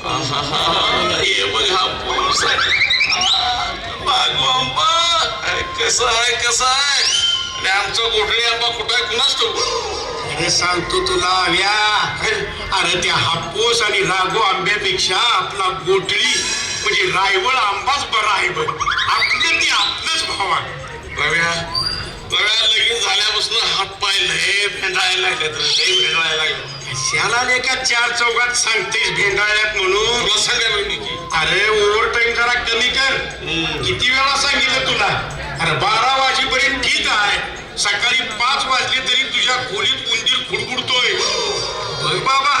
हा पुरुष कसा आहे कसा आहे आमचं गोठळे आंबा कुठं आहे कुणाच ठेवू सांगतो तुला व्या अरे त्या हापूस आणि रागो आंब्यापेक्षा आपला गोठळी म्हणजे रायवळ आंबाच बरा आहे बघ. आपलं ते आपलंच भावा रव्या रव्या लगेच झाल्यापासून हात पाय लय भेंडायला लागले तर लय भेंडायला लागले शाला लेका चार चौकात सांगतेस भेंडाळ्यात म्हणून. की अरे ओव्हर टाइम जरा कमी कर. किती वेळा सांगितलं तुला? अरे बारा वाजेपर्यंत ठीक आहे. सकाळी पाच वाजले तरी तुझ्या खोलीत उंदीर खुडखुडतोय. बघ बाबा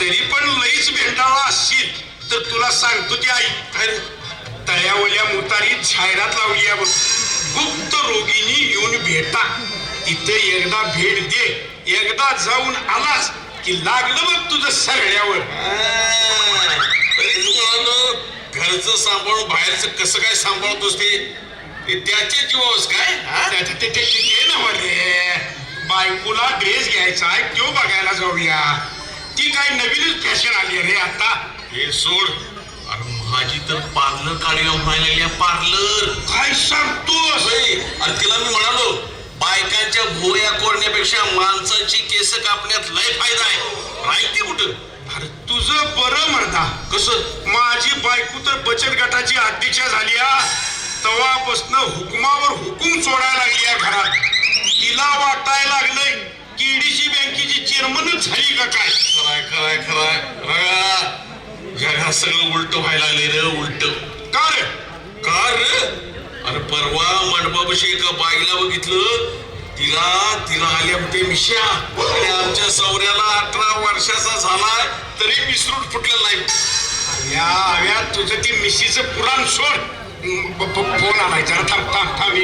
तरी पण लईच भेंडाळा असशील. तर तुला सांगतो ते आई अरे तळ्यावल्या मुतारीत जाहिरात लावली आहे गुप्त रोगिणी येऊन भेटा. तिथे एकदा भेट दे. एकदा जाऊन आलास. की लागलं बघ तुझं म्हणालो घरचं सांभाळून बाहेरचं कसं काय सांभाळतोस ते? ते त्याच्या जीवावच काय? ते- नव्ह बायकोला ड्रेस घ्यायचा आहे तो बघायला जाऊया. ती काय नवीनच फॅशन आली आहे रे आता. हे सोड. अरे माझी तर पार्लर काढायला लागली पार्लर. काय सांगतोस? अरे तिला मी म्हणालो बायकांच्या भोया कोरण्यापेक्षा माणसाची केस कापण्यात लय फायदा आहे. माहिती कुठं? अरे तुझं बरं मर्दा. कसं? माझी बायको तर बचत गटाची अध्यक्षा झाली तेव्हापासनं हुकुमावर हुकूम सोडायला लागली या घरात. तिला वाटायला लागलंय की ईडीसी बँकेची चेअरमनच झाली का काय? खराय खराय खराय. रगा जगात सगळं उलट व्हायला लागले रे उलट. का रे? का रे? अरे परवा मंडपापाशी एका बाईला बघितलं. तिला तिला आल्या होते मिश्या आणि आमच्या सौऱ्याला अठरा वर्षाचा झालाय तरी मिसरून फुटलेला नाही. या हव्या तुझं ती मिशीच पुराण सोड. फोन आलाय जरा थांब थांब थांब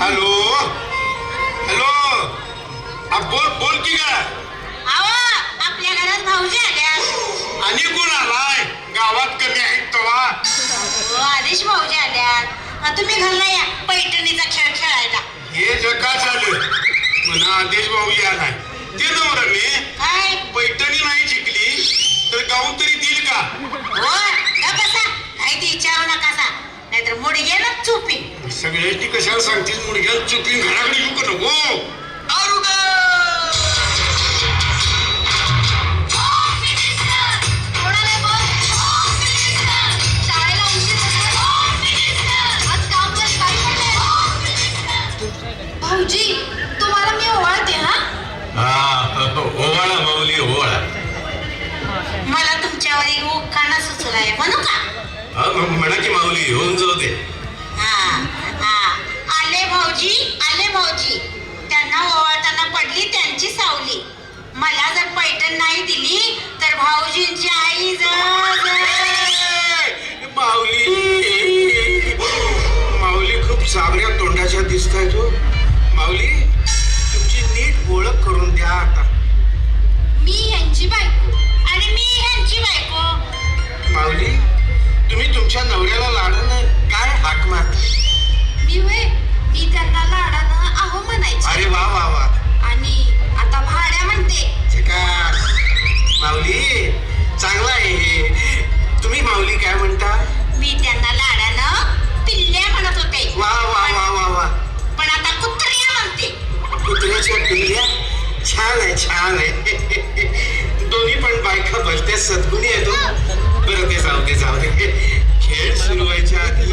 हॅलो? हॅलो? बोल बोल की का आवा आपल्या घरात भाऊजी आल्या. आणि कोण आलाय? गावात कमी आहेत तवा. हो आदेश भाऊजी आल्यात अ, तुम्ही घरला या. पैठणीचा खेळ खेळायला. हे जगा झालं? म्हणा आदेश भाऊ आलाय. ते नवर मी. काय? पैठणी नाही जिंकली तर गाऊन तरी देईल का? हो ग बसा. काही ते विचारू नका सा नाहीतर मुडगे ना चुपी. सगळ्याची कशाला सांगतेस मुलग्याला चुकली घराकडे येऊ का नको? सुचलाय म्हणू का? हा म्हणा की माऊली होऊन जाऊ दे. हा हा. आले भाऊजी आले भाऊजी. त्यांना ओवाळताना पडली त्यांची सावली. मला जर पैठण नाही दिली तर भाऊजींची आई जर छान आहे दोन्ही पण बायका भलत्या सद्गुणी आहेत हो. बरं ते जाऊ दे जाऊ दे. खेळ सुरू व्हायच्या आधी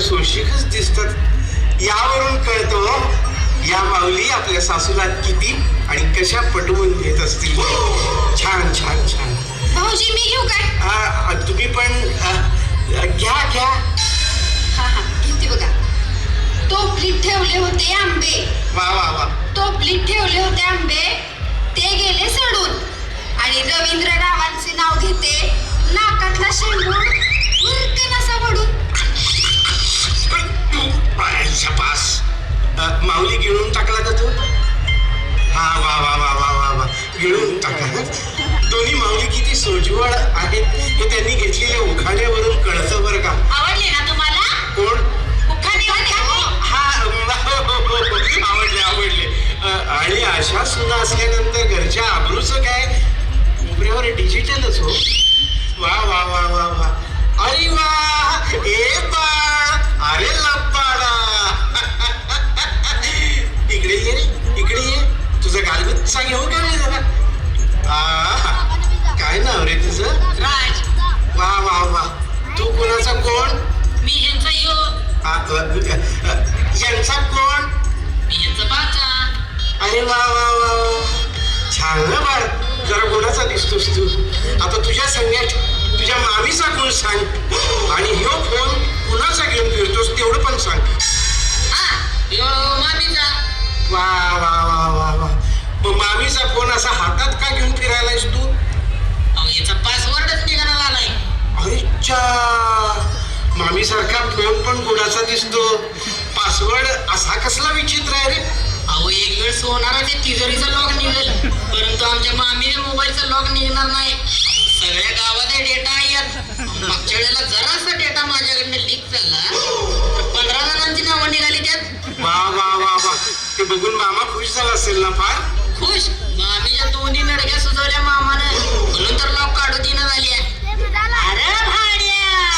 सोशिकच दिसतात. यावरून कळतो या माऊली आपल्या सासूला किती आणि कशा पटवून घेत असतील. छान छान छान. भाऊजी मी घेऊ काय? तुम्ही पण घ्या घ्या. हा हा घेते बघा. टोपलीत ठेवले होते आंबे. वा वा वा. टोपलीत ठेवले होते आंबे. ते गेले सडून. आणि रवींद्र रावांचे नाव घेते नाकातला शेंबूड माऊली गिळून टाकला का तू? हा वा वा वा वा वा वा. गिळून टाकला. दोन्ही माऊली किती सोजवळ आहेत हे त्यांनी घेतलेल्या उखाड्यावरून कळतं बर का. आवडले ना तुम्हाला? कोण? हा आवडले आवडले. आणि अशा सुद्धा असल्यानंतर घरच्या आबरूचं काय? कोपऱ्यावर डिजिटलच हो. वा वा वा वा वा. अरे वा ए बा अरे लप्पा इकडे ये रे इकडे ये. तुझं गालगुत सांग हो का नाही जरा? काय नाव रे तुझं? राज. वा वा वा. तू कोणाचा कोण? मी यांचा यो. यांचा कोण? मी यांचा बाचा. अरे वा वा वा छान ना बाळ. जरा कोणाचा दिसतोस तू. आता तुझ्या संघात तुझ्या मामीचा कोण सांग. आणि यो फोन कुणाचा घेऊन फिरतोस तेवढं पण सांग. मामीचा. असा हातात का घेऊन फिरायलायस तू? अहो याचा पासवर्डच निघाला आलाय मामी सारखा फोन पण गुणाचा दिसतो? पासवर्ड असा कसला विचित्र आहे रे? अहो एक वेळ सोनारा ते तिजोरीचा लॉक निघेल. परंतु आमच्या मामीने मोबाईलचा लॉक निघणार नाही. सगळ्या गावात डेटा आहेत. मागच्या वेळेला जरासा डेटा माझ्याकडनं लीक झाला. तर पंधरा जणांची नावं निघाली त्यात. वा वा वा वा. ते बघून मामा खुश झाला असेल ना फार? खुश. मामीच्या दोन्ही नडक्या सुचवल्या मामानं. म्हणून तर लॉक काढू दिना झाली आहे. अरे भाड्या.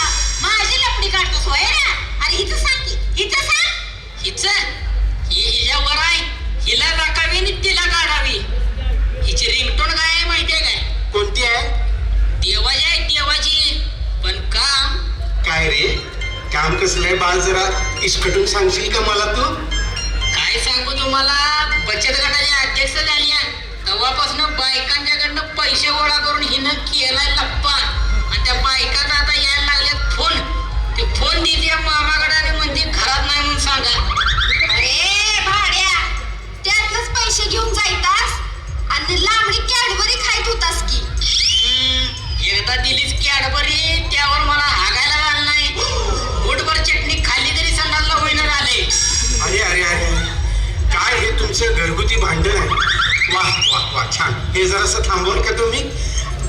माझी लपडी काढतोस होय ना अरे हिचं सांग की. हिचं सांग. हिच? ही हिच्यावर आहे. हिला राखावी आणि तिला काढावी. हिची रिंगटोन काय आहे माहितीये काय? कोणती आहे? देवाची आहे देवाची पण काम? काय रे? काम कसलं आहे? बाळ जरा इसकटून सांगशील का मला तू? काय सांगू तुम्हाला? बचत गटाची अध्यक्ष झाली तेव्हापासून बायकांच्याकडनं पैसे गोळा करून हिनं केलाय लप्पा. आणि त्या बायकाचा आता यायला लागले फोन. ते फोन दिली मामाकडे आणि म्हणते घरात नाही म्हणून सांगा. अरे भाड्या त्यातच पैसे घेऊन जायतास? आणि लांब हे जरासं थांबवल का तुम्ही?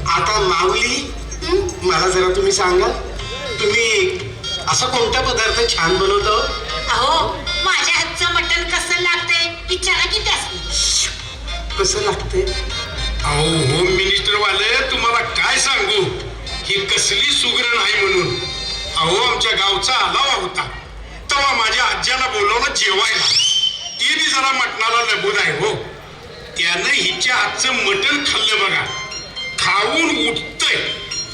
आता माऊली हं? मला जरा तुम्ही सांगा. तुम्ही असा कोणता पदार्थ छान बनवतो अहो माझ्या हातचं मटण कसं लागतंय? विचारा की त्यास कसं लागते अहो होम मिनिस्टर वाले तुम्हाला काय सांगू? ही कसली सुगरण आहे म्हणून. अहो आमच्या गावचा आलावा होता. तेव्हा माझ्या आज्याला बोलवलं जेवायला. ते बी जरा मटणाला लबूद आहे हो. त्यानं हिच्या हातचं मटण खाल्लं बघा. खाऊन उठतय.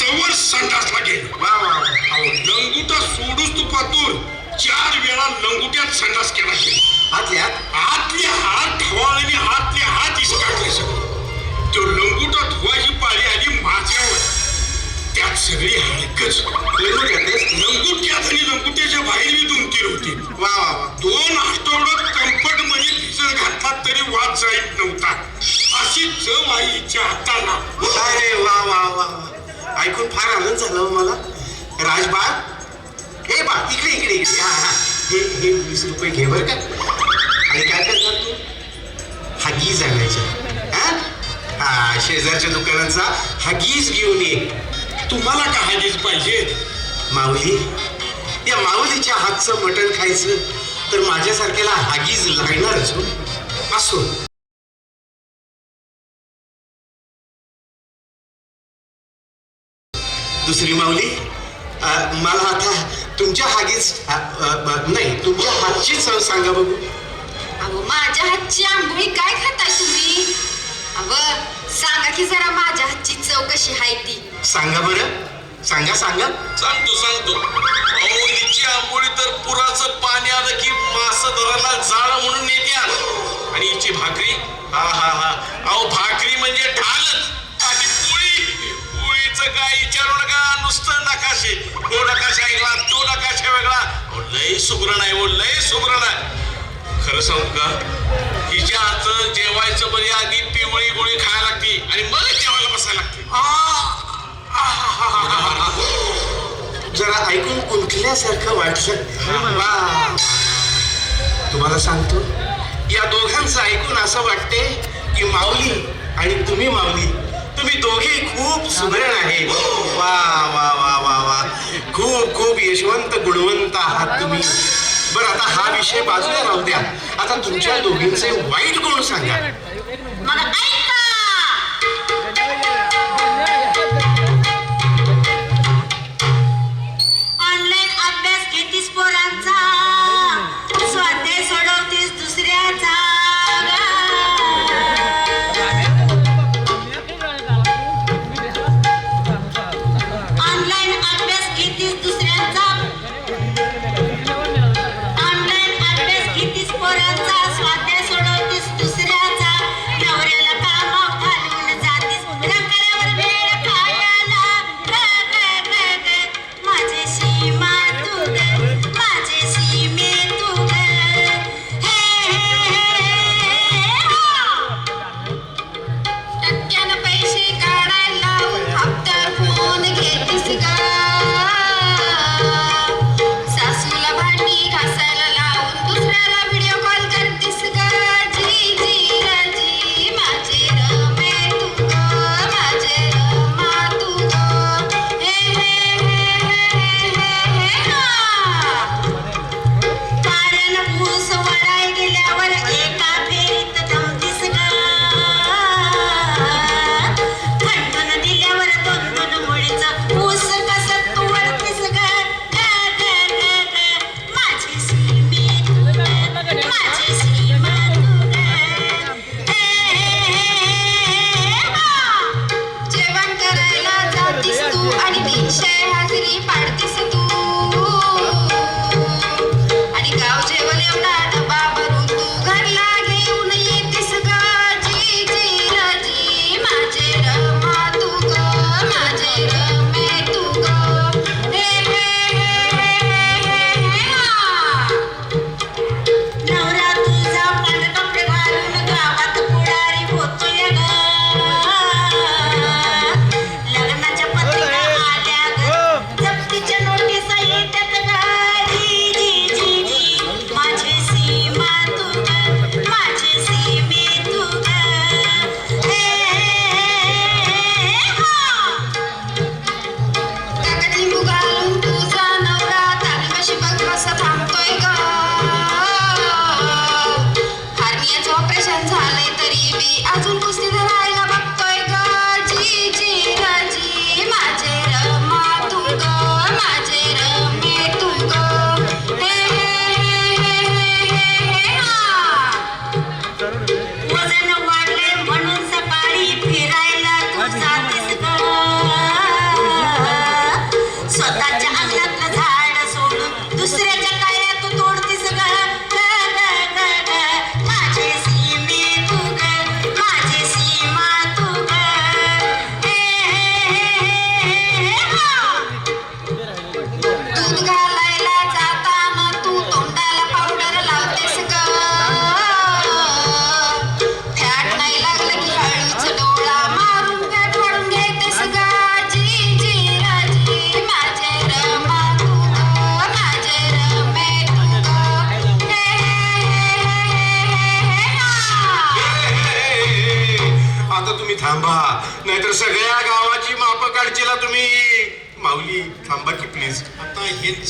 तवर संडासला गेलं. वा वा. अहो लंगुटा सोडूच तुपातून चार वेळा लंगुट्यात संडास केला. गेला आतल्यात आतले हात ठवाळले हातले हात इसकाटले सगळे. तो लंगुटा धुवायची पाळी आली माझ्यावर. त्यात सगळी हलकच. लंगुट्यात आणि लंगुट्याच्या बाहेर मी दोन तीन होते. वा दोन आठवड्यात जाईत नव्हता. अशी चव आई हिच्या हाताला. अरे वा वा वा वा. ऐकून फार आनंद झाला हो मला. राजबाळ हे बा इकडे इकडे इकडे. हा हा. हे हे वीस रुपये घे बरं का. आणि काय करणार तू? हगीज आणायच्या हा? हा शेजारच्या दुकानाचा हगीज घेऊन ये. तुम्हाला का हाजीच पाहिजे? माऊली या माऊलीच्या हातचं मटण खायचं तर माझ्यासारख्याला हागीज लागणारच हो. असो. तुमच्या हागीच नाही तुमच्या हातची चव सांगा बघू. अहो माझ्या हातची आंबोळी काय खाताय तुम्ही? अव सांगा की जरा माझ्या हातची चव कशी आहे ती. सांगा बरं. सांगा सांगा. सांगतो सांगतो. अहो हिची आंबोळी तर पुराचं पाणी आलं की मास धराला जाळ म्हणून नेत्या आणि हिची भाकरी हा हा हा. अहो भाकरी म्हणजे ढालच. पोळीचं काय विचारू नका नुसतं नकाशे. तो नकाशा ऐकला तो नकाशा वेगळा. लय सुग्रण आहे हो लय सुग्रण आहे. खरं सांगू का? हिच्या हातचं जेवायचं म्हणजे आधी पिवळी गोळी खायला लागते आणि मग जेवायला बसायला लागते. जरा ऐकून कुंठल्यासारखं वाटलं. तुम्हाला सांगतो या दोघांचं ऐकून असं वाटते की माऊली आणि तुम्ही माऊली तुम्ही दोघे खूप सुगरण आहे. वा वा वा वा वा. खूप खूप यशवंत गुणवंत आहात तुम्ही. बरं आता हा विषय बाजूला राहू द्या. आता तुमच्या दोघींचे वाईट गुण सांगा. Thank you.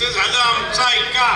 झालं आमचा ऐका.